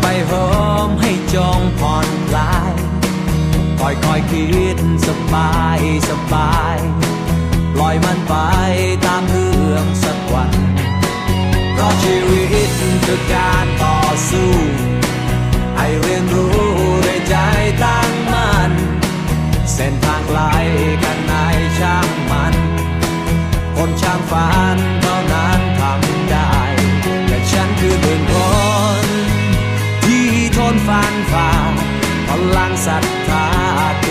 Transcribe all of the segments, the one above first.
ไปโหมให้จงผ่อนคลายค่อยค่อยคิดสบายสบายปล่อยมันไปตามเรื่องสักวันเพราะชีวิตคือการต่อสู้ ให้เรียนรู้ด้วยใจตั้งมั่นเส้นทางไกลกันไหนช่างมัน คนช่างฝัน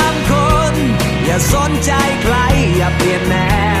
น อย่าสนใจใครอย่าเปลี่ยนแนว